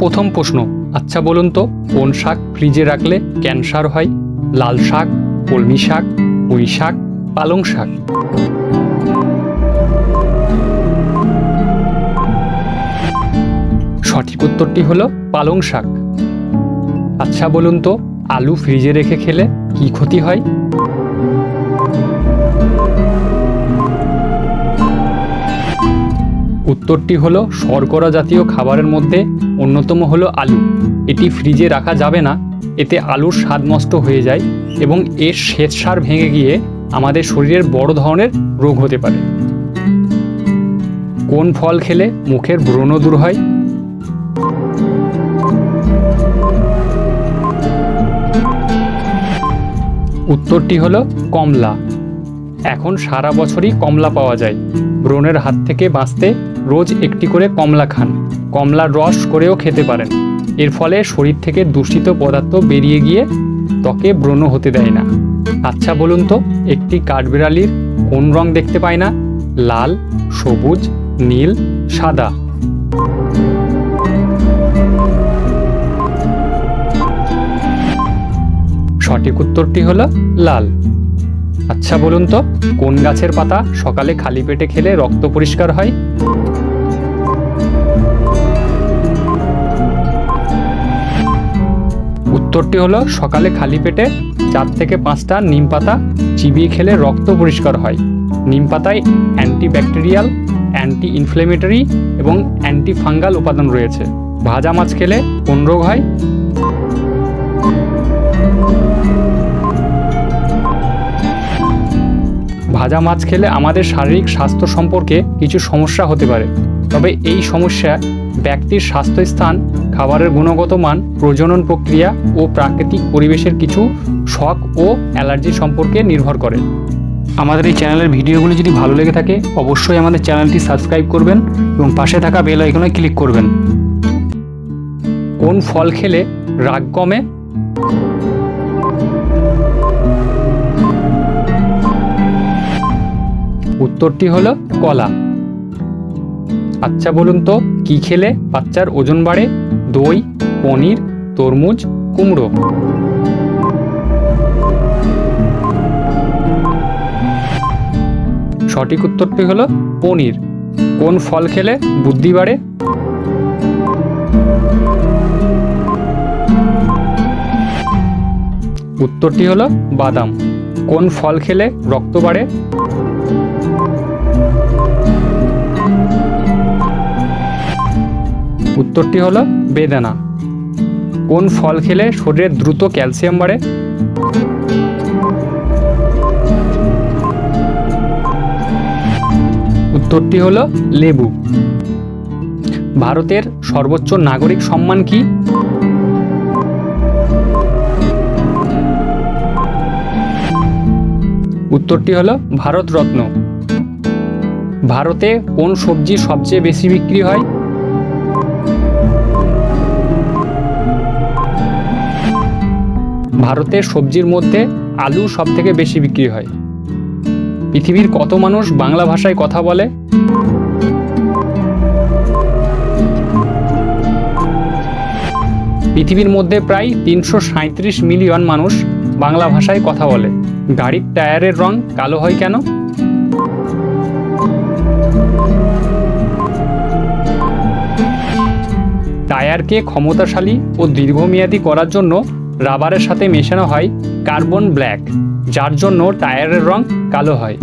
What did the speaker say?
প্রথম প্রশ্ন আচ্ছা বলুন তো, কোন শাক ফ্রিজে রাখলে ক্যান্সার হয়? লাল শাক, কলমি শাক, পুঁই শাক, পালং শাক? সঠিক উত্তরটি হলো পালং শাক। আচ্ছা বলুন তো, আলু ফ্রিজে রেখে খেলে কি ক্ষতি হয়? উত্তরটি হলো শর্করা জাতীয় খাবারের মধ্যে অন্যতম হলো আলু। এটি ফ্রিজে রাখা যাবে না, এতে আলুর স্বাদ নষ্ট হয়ে যায় এবং এর শ্বেতসার ভেঙে গিয়ে আমাদের শরীরের বড় ধরনের রোগ হতে পারে। কোন ফল খেলে মুখের ব্রণ দূর হয়? উত্তরটি হলো কমলা। এখন সারা বছরই কমলা পাওয়া যায়। ব্রণের হাত থেকে বাঁচতে রোজ একটি করে কমলা খান। কমলার রস করেও খেতে পারেন। এর ফলে শরীর থেকে দূষিত পদার্থ বেরিয়ে গিয়ে ত্বকে ব্রণ হতে দেয় না। আচ্ছা বলুন তো, একটি কাঠবিড়ালির কোন রং দেখতে পায় না? লাল, সবুজ, নীল, সাদা? সঠিক উত্তরটি হলো লাল। আচ্ছা বলুন তো, কোন গাছের পাতা সকালে খালি পেটে খেলে রক্ত পরিষ্কার হয়? উত্তরটি হলো, সকালে খালি পেটে চার থেকে পাঁচটা নিম পাতা চিবিয়ে খেলে রক্ত পরিষ্কার হয়। নিম পাতায় অ্যান্টিব্যাকটেরিয়াল অ্যান্টি ইনফ্লেমেটরি এবং অ্যান্টি ফাঙ্গাল উপাদান রয়েছে। ভাজা মাছ খেলে কোন রোগ হয়? ভাজা মাছ খেলে আমাদের শারীরিক স্বাস্থ্য সম্পর্কে কিছু সমস্যা হতে পারে। তবে এই সমস্যা ব্যক্তির স্বাস্থ্যস্থান, খাবারের গুণগত মান, প্রজনন প্রক্রিয়া ও প্রাকৃতিক পরিবেশের কিছু শখ ও অ্যালার্জি সম্পর্কে নির্ভর করে। আমাদের এই চ্যানেলের ভিডিওগুলি যদি ভালো লেগে থাকে, অবশ্যই আমাদের চ্যানেলটি সাবস্ক্রাইব করবেন এবং পাশে থাকা বেল আইকনে ক্লিক করবেন। কোন ফল খেলে রাগ কমে উত্তরটি হলো কলা। আচ্ছা বলুন তো, কি খেলে বাচ্চার ওজন বাড়ে? দই, পনির, তরমুজ, কুমড়ো। সঠিক উত্তরটি হলো পনির। কোন ফল খেলে বুদ্ধি বাড়ে? উত্তরটি হলো বাদাম। কোন ফল খেলে রক্ত বাড়ে? উত্তরটি হলো বেদানা। কোন ফল খেলে শরীরে দ্রুত ক্যালসিয়াম বাড়ে? উত্তরটি হলো লেবু। ভারতের সর্বোচ্চ নাগরিক সম্মান কি? উত্তরটি হলো ভারতরত্ন। ভারতে কোন সবজি সবচেয়ে বেশি বিক্রি হয়? ভারতের সবজির মধ্যে আলু সব থেকে বেশি বিক্রি হয়। পৃথিবীর কত মানুষ বাংলা ভাষায় কথা বলে? পৃথিবীর মধ্যে প্রায় তিনশো মিলিয়ন মানুষ বাংলা ভাষায় কথা বলে। গাড়ির টায়ারের রং কালো হয় কেন? টায়ারকে ক্ষমতাশালী ও দীর্ঘমেয়াদী করার জন্য রাবারের সাথে মেশানো হয় কার্বন ব্ল্যাক যার জন্য টায়ারের রং কালো হয়।